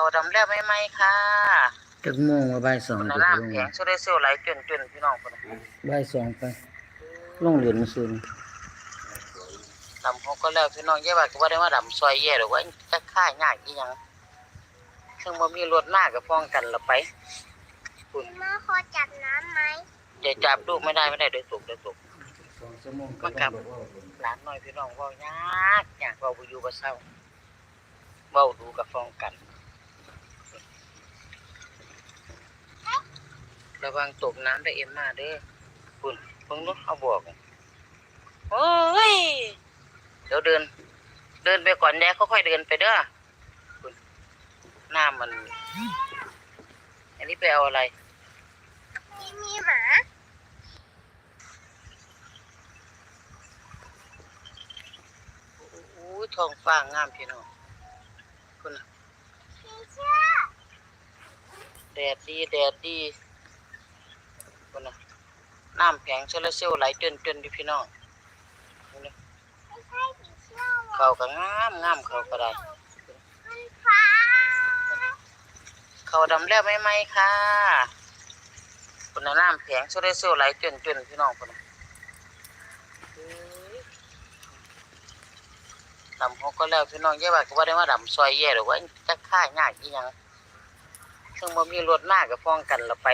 เขาดำแล้วไหมไหมค่ะจักโมงว่าบ่ายสองคุณจะน้ำลงแข็งโซเดเซลไหลจนจนพี่น้องคนน่ะบ่ายสองไปลงเหรียญซุนดำเขาก็แล้วพี่น้องเย่าว่าก็ว่าได้ว่าดำซอยแย่หรอกว่าจะค่ายากอีหยังซึ่งบ่มีรถมากก็ฟ้องกันละไปคุณแม่ขอจับน้ำไหมจะจับลูกไม่ได้ไม่ได้โดยตกโดยตกสองชั่วโมงมากับหลานน้อยพี่น้องเว้ายากยากเว้าบ่อยู่บ่เศร้าเว้าดูกับฟ้องกัน ระวังตกน้ำได้เอ็มมาเด้อคุณเพิ่งนู้เอาบอกโอ้ย เดี๋ยวเดิน เดินไปก่อนแดกค่อยๆเดินไปเด้อคุณหน้ามัน อันนี้ไปเอาอะไรมีมีหมาอู้ยท้องฟ้างามพี่น้องคุณน่ะมีเชือกแดดดีแดดดี คุณน่ะน้ำแผงโซลาร์เซลล์ไหลจนจนดิพี่น้องคุณน่ะไม่ใช่ผีเชือกหรอกเขาก็งามงามเขาก็ได้มันฟ้าเขาดำแล้วไหมไหมค่ะคุณน่ะน้ำแผงโซลาร์เซลล์ไหลจนจนพี่น้องคุณน่ะเอ้ยดำเขาก็แล้วพี่น้องเย่าว่าก็ว่าได้ว่าดำซอยแย่หรอกว่าจะค่ายากอีหยังซึ่งบ่มีรถมากก็ฟ้องกันละไป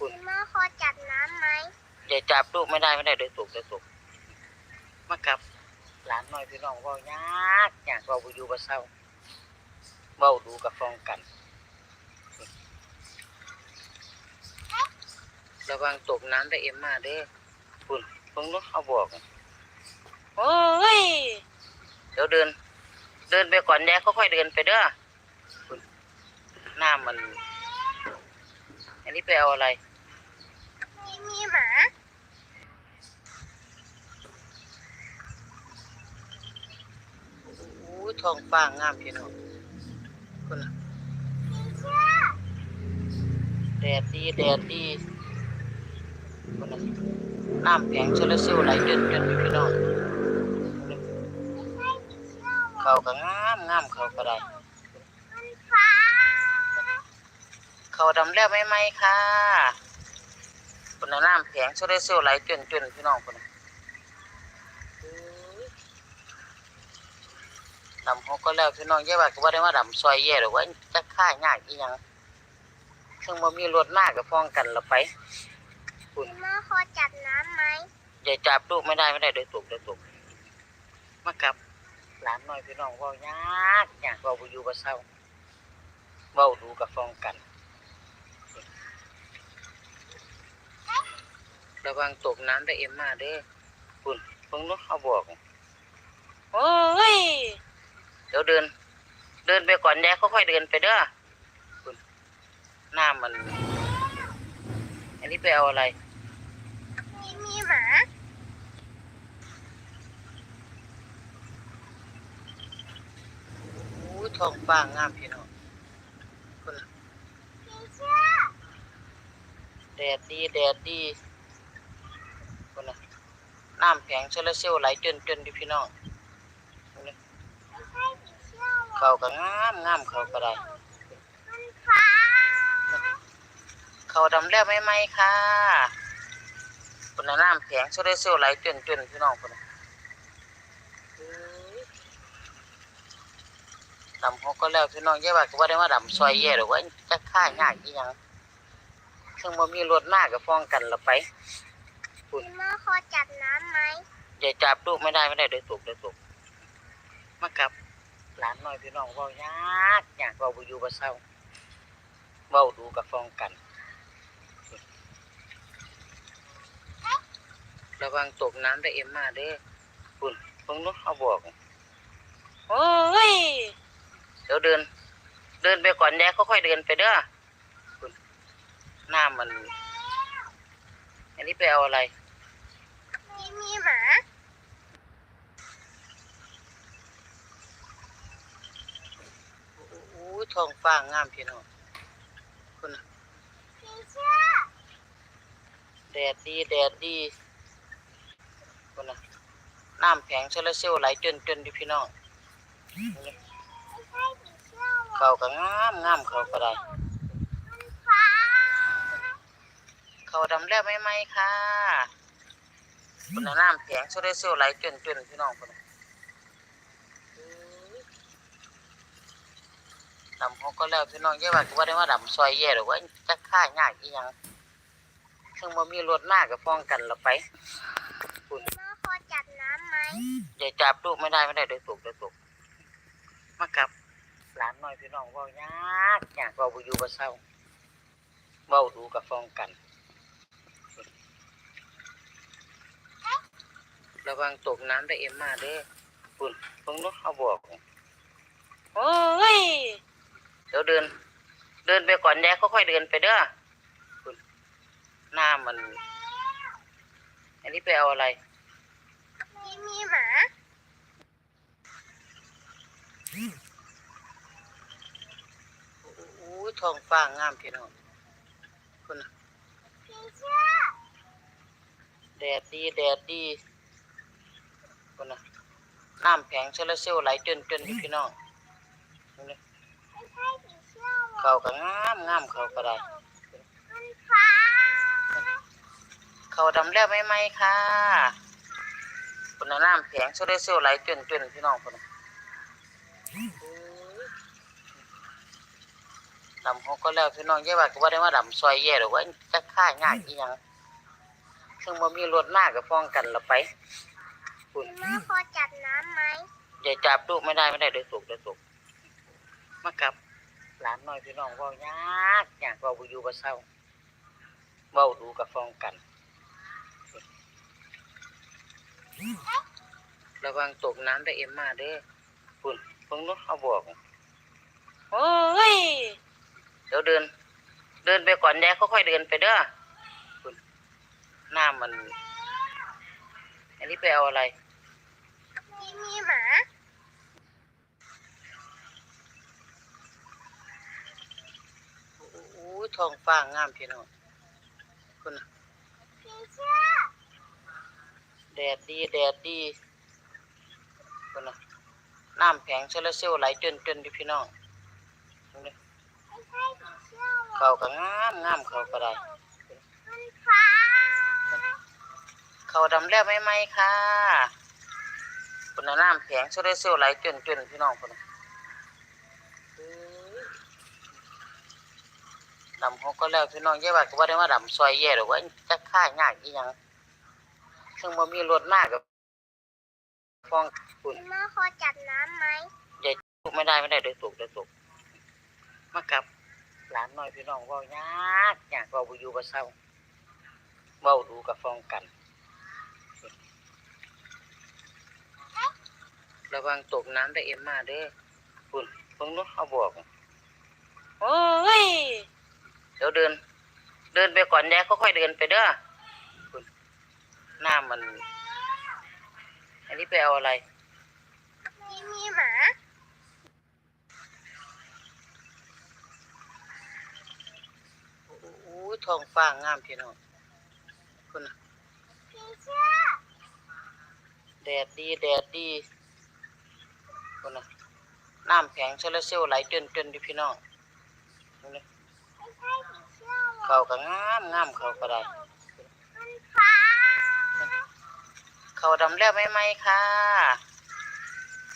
คุณแม่ขอจับน้ำไหมอย่าจับลูกไม่ได้ไม่ได้โดยตกโดยตกมากับหลานน้อยพี่น้องเว้ายากอยากเว้าบ่อยู่บ่เศร้าเว้าดูกับฟ้องกันระวังตกน้ำได้เอ็มมาเด้อคุณเพิ่งนู้เอาบอกโอ้ยเดี๋ยวเดิน เดินไปก่อนแดกค่อยๆเดินไปเด้อคุณหน้ามัน อันนี้ไปเอาอะไร มีมีหมาอู้ยท้องฟ้างามพี่น้องคุณน่ะมีเชือกแดดดีแดดดีคุณน่ะน้ำแข็งโซลาร์เซลล์ไหลจนจนพี่น้องไม่ใช่ผีเชือกหรอกเขาก็งามงามเขาก็ได้มันฟ้าเขาดำแล้วไหมไหมค่ะ คุณน่ะน้ำแข็งโซลาร์เซลล์ไหลจนจนพี่น้องคุณน่ะเอ้ยดำเขาก็แล้วพี่น้องเย่าว่าก็ว่าได้ว่าดำซอยแย่หรอกว่าจะค่ายากอีหยังซึ่งบ่มีรถมากก็ฟ้องกันละไปคุณแม่ขอจับน้ำไหมอย่าจับลูกไม่ได้ไม่ได้โดยตกโดยตกมากับหลานน้อยพี่น้องเว้ายากอยากเว้าบ่อยู่บ่เศร้าเว้าดูกับฟ้องกัน ระวังตกน้ำได้เอ็มมาเด้อคุณเพิ่งนู้เอาบอกโอ้ยเดี๋ยวเดิน เดินไปก่อนแดกค่อยๆเดินไปเด้อคุณหน้ามัน อันนี้ไปเอาอะไร มีมีหมาอู้ท้องฟ้างามพี่น้องคุณน่ะมีเชือกแดดดีแดดดี คุณน่ะน้ำแข็งโซลาเซลล์ไหลจนจนดิพี่น้องคุณน่ะไม่ใช่ผีเชือกหรอกเขาก็งามงามเขาก็ได้มันฟ้าเขาดำแล้วไหมไหมค่ะคุณน่ะน้ำแข็งโซลาเซลล์ไหลจนจนพี่น้องคน่ะดำเขาก็แล้วพี่น้องเย่าว่าก็ว่าได้ว่าดำซอยแย่หรือว่าจะค่ายากอีหยังซึ่งบ่มีรถมากก็ฟ้องกันละไป แม่ขอจับน้ำไหมอย่าจับลูกไม่ได้ไม่ได้โดยตกโดยตกมากับหลานน้อยพี่น้องเว้ายากอยากเว้าบ่อยู่บ่เศร้าเว้าดูกับฟองกัน ระวังตกน้ำได้เอ็มมาเด้อคุณเพิ่งนู้เอาบอกโอ้ยเดี๋ยวเดิน เดินไปก่อนแดกค่อยๆเดินไปเด้อคุณหน้ามัน นนี้ไปเอาอะไรมีมีหมาอู้ยท้องฟ้างามพี่น้องคุณน่ะมีเชือกแดดดีแดดดีคุณน่ะน้ำแข็งโซลาร์เซลล์ไหลจนจนดิพี่น้องไม่ใช่ผีเชือกหรอกเขาก็งามงามเขาก็ได้ ฟ้า เขาดำแล้วไหมไหมค่ะคุณน่ะน้ำแข็งโซเดเซลไหลจนจนพี่น้องคนน่ะดำเขาก็แล้วพี่น้องเยอะว่าก็ว่าได้ว่าดำซอยแย่หรอกว่าจะฆ่ายากอีหยังซึ่งบ่มีรถมากก็ฟ้องกันละไปคุณแม่ขอจับน้ำไหมอย่าจับลูกไม่ได้ไม่ได้โดยถูกโดยถูกมากับหลานน้อยพี่น้องเว้ายากยากเว้าบ่อยู่บ่เศร้าเว้าดูกับฟ้องกัน ระวังตกน้ำได้เอ็มมาเด้อคุณเพิ่งนู้เอาบอกโอ้ยเดี๋ยวเดิน เดินไปก่อนแดกค่อยๆเดินไปเด้อคุณหน้ามัน อันนี้ไปเอาอะไรนี่มีหมาอู้ยท้องฟ้างามพี่น้องคุณน่ะพี่เชื่อแดดดีแดดดี คุณน่ะน้ำแข็งโซลาเซลล์ไหลจนจนพี่น้องเชื่อหรอกเขาก็งามงามเขาก็ได้มันฟ้าเขาดำแล้วไหมไหมค่ะคุณน่ะน้ำแข็งโซลาเซลล์ไหลจนจนพี่น้องคุณน่ะดำเขาก็แล้วพี่น้องเยอะว่าก็ว่าได้ว่าดำซอยแย่หรือว่าจะฆ่ายากอีหยังซึ่งบ่มีรถมากก็ฟ้องกันละไป คุณแม่ขอจับน้ำไหมอย่าจับลูกไม่ได้ไม่ได้โดยถูกโดยถูกมากับหลานน้อยพี่น้องเว้ายากยากเว้าบ่อยู่บ่เศร้าเว้าดูกับฟ้องกัน ระวังตกน้ำได้เอ็มมาเด้อคุณเพิ่งนู้เอาบอกโอ้ยเดี๋ยวเดิน เดินไปก่อนแดกค่อยๆเดินไปเด้อคุณหน้ามันอั นนี้ไปเอาอะไรนี่มีหมาอู้ยท้องฟ้างามพี่น้องคุณน่ะพี่เชื่อแดดดีแดดดีคุณน่ะน้ำแข็งโซลาร์เซลล์ไหลจนจนดิพี่น้องนี่ไม่ใช่ผีเชื่อหรอกเขาก็งามงามเขาก็ได้ มันฟ้า เขาดำแล้วไหมไหมค่ะคุณน่ะน้ำแข็งโซลาร์เซลล์ไหลจนจนพี่น้องคุณน่ะดำเขาก็แล้วพี่น้องเยอะว่าก็ว่าได้ว่าดำซอยแย่หรอกว่าจะฆ่ายากอีหยังซึ่งบ่มีรถมากก็ฟ้องคุณแม่ขอจับน้ำไหมอย่าถูกไม่ได้ไม่ได้โดยถูกโดยถูกมากับหลานน้อยพี่น้องเว้ายากยากเว้าบ่อยู่บ่เศร้าเว้าดูกับฟ้องกัน ระวังตกน้ำได้เอ็มมาเด้อคุณเพิ่งนู้เอาบอกโอ้ยเดี๋ยวเดิน เดินไปก่อนแดกค่อยๆเดินไปเด้อคุณหน้ามัน อันนี้ไปเอาอะไรนี่มีหมาอู้ยท้องฟ้างามพี่น้องคุณน่ะพี่เชื่อแดดดีแดดดี คุณน่ะน้ำแข็งโซลาร์เซลล์ไหลจนจนดิพี่น้องนี่ไม่ใช่ผีเชื่อหรอกเขาก็งามงามเขาก็ได้มันฟ้าเขาดำแล้วไหมไหมค่ะ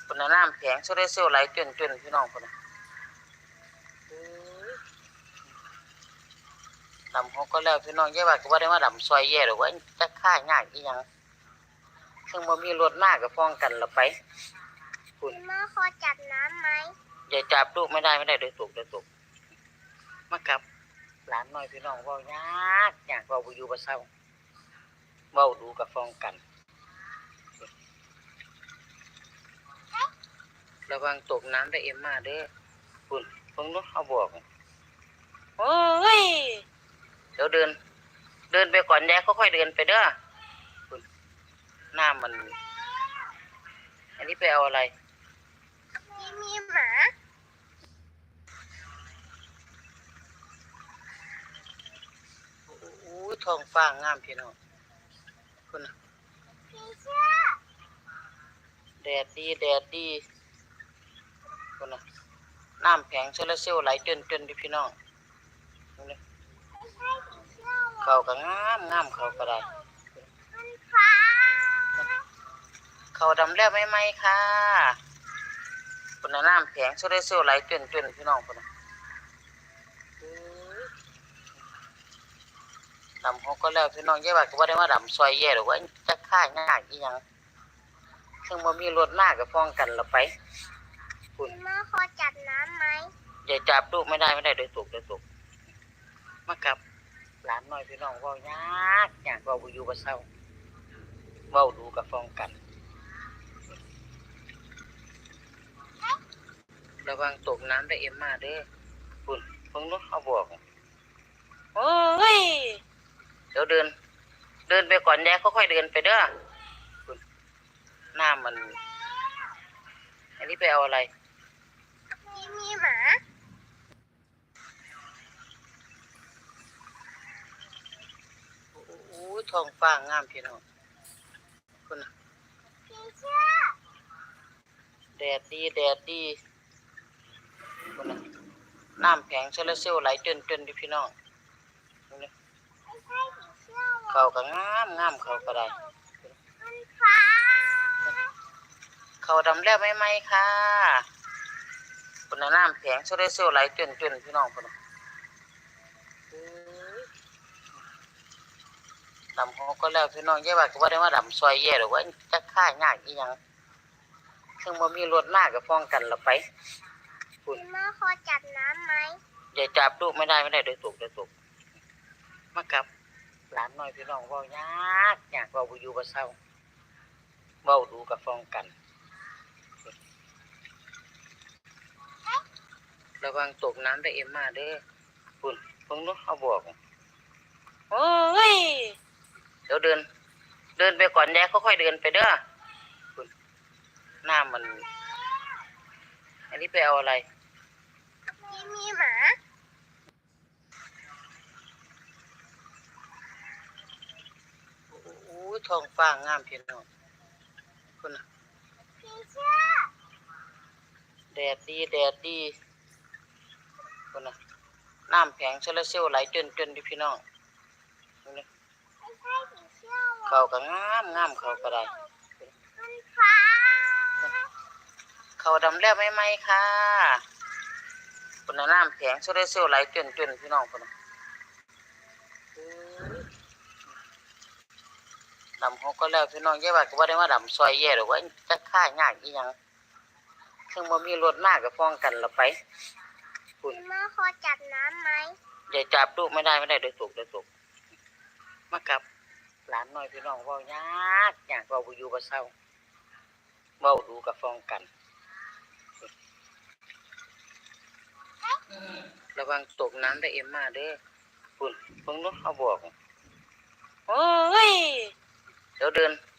คุณน่ะน้ำแข็งโซลาร์เซลล์ไหลจนจนพี่น้องคุณน่ะดำเขาก็แล้วพี่น้องเยอะว่าก็ว่าได้ว่าดำซอยแย่หรือว่าจะฆ่ายากอีหยังซึ่งบ่มีรถมากก็ฟ้องกันละไป คุณแม่ขอจับน้ำไหมอย่าจับลูกไม่ได้ไม่ได้โดยถูกโดยถูกมากับหลานน้อยพี่น้องเว้ายากยากเว้าบ่อยู่บ่เศร้าเว้าดูกับฟ้องกัน ระวังตกน้ำได้เอ็มมาเด้อคุณเพิ่งนู้เอาบอกโอ้ยเดี๋ยวเดิน เดินไปก่อนแดกค่อยๆเดินไปเด้อคุณหน้ามัน อันนี้ไปเอาอะไร นี่มีหมา อู้ย ท้องฟ้างามพี่น้องคุณน่ะพี่เชื่อแดดดีแดดดีคุณน่ะน้ำแผงโซลาเซลล์ไหลจนจนดิพี่น้องเขาก็งามงามเขาก็ได้เขาดำแล้วไหมไหมค่ะคนน่ะน้ำแผงโซลาเซลล์ไหลจนจนพี่น้องคนน่ะอื้อ ดำเขาก็แล้วพี่น้องแย่ว่าก็ว่าได้ว่าดำซอยแย่หรือว่าจะฆ่ายากอีหยังซึ่งบ่มีรถมากก็ฟ้องกันละไป คุณพี่มาขอจับน้ำไหมอย่าจับลูกไม่ได้ไม่ได้โดยตกโดยตกมากับหลานน้อยพี่น้องเว่ายากอยากเว่าบ่อยู่บ่เศร้าเว้าดูกับฟ้องกัน ระวังตกน้ำได้เอ็มมาเด้อคุณเพิ่งนู้เขาบอกโอ้ย เดี๋ยวเดิน เดินไปก่อนแยกค่อยๆเดินไปเด้อคุณหน้ามัน อันนี้ไปเอาอะไรมีมีหมาโอ้ยท้องฟ้างามพี่น้องคุณน่ะผีเสื้อแดดดี แดดดีคุณน่ะน้ำแผงโซลาร์เซลล์ไหลจนจนดิพี่น้องนี่ไม่ใช่ผี เสื้อหรอกเขาก็งามงามเขาก็ได้มันฟ้าเขาดำแล้วไหมไหมค่ะคุณน่ะน้ำแผงโซลาร์เซลล์ไหลจนจนพี่น้องคุณน่ะอื้อดำเขาก็แล้วพี่น้องแย่ว่าก็ว่าได้ว่าดำซอยแย่หรือว่าจะฆ่ายากอีหยังซึ่งบ่มีรถมากก็ฟ้องกันละไปพี่มาขอจับน้ำไหมอย่าจับลูกไม่ได้ไม่ได้โดยตกโดยตก มากับ หลานน้อยพี่น้องเว้ายากอยากเว้าบ่อยู่บ่เศร้าเว้าดูกับฟองกัน ระวังตกน้ำได้เอ็มมาเด้อคุณเพิ่งนู้เขาบอกโอ้ยเดี๋ยวเดิน เดินไปก่อนแยกค่อยๆเดินไปเด้อคุณหน้ามัน อันนี้ไปเอาอะไรมีมีหมา โอ้ ยท้องฟ้างามพี่น้องคุณน่ะผีเสื้อแดดดีแดดดีคุณน่ะน้ำแผงโซลาร์เซลล์ไหลจนจนดิพี่น้องนี่ไม่ใช่ผีเสื้อหรอกเขาก็งามงามเขาก็ได้มันฟ้าเขาดำแล้วไหมไหมค่ะคุณน่ะน้ำแผงโซลาร์เซลล์ไหลจนจนพี่น้องคุณน่ะอื้อ ดำเขาก็แล้วพี่น้องแย่ว่าก็ว่าได้ว่าดำซอยแย่หรือว่าจะฆ่ายากอีหยังซึ่งบ่มีรถมากก็ฟ้องกันละไปคุณพี่มาขอจับน้ำไหมอย่าจับลูกไม่ได้ไม่ได้โดยตกโดยตกมากับหลานน้อยพี่น้องเว้ายากอยากเว้าบ่อยู่บ่เศร้าเว้าดูกับฟ้องกัน ระวังตกน้ำได้เอ็มมาเด้อคุณเพิ่งนู้เขาบอกโอ้ย Yaudah.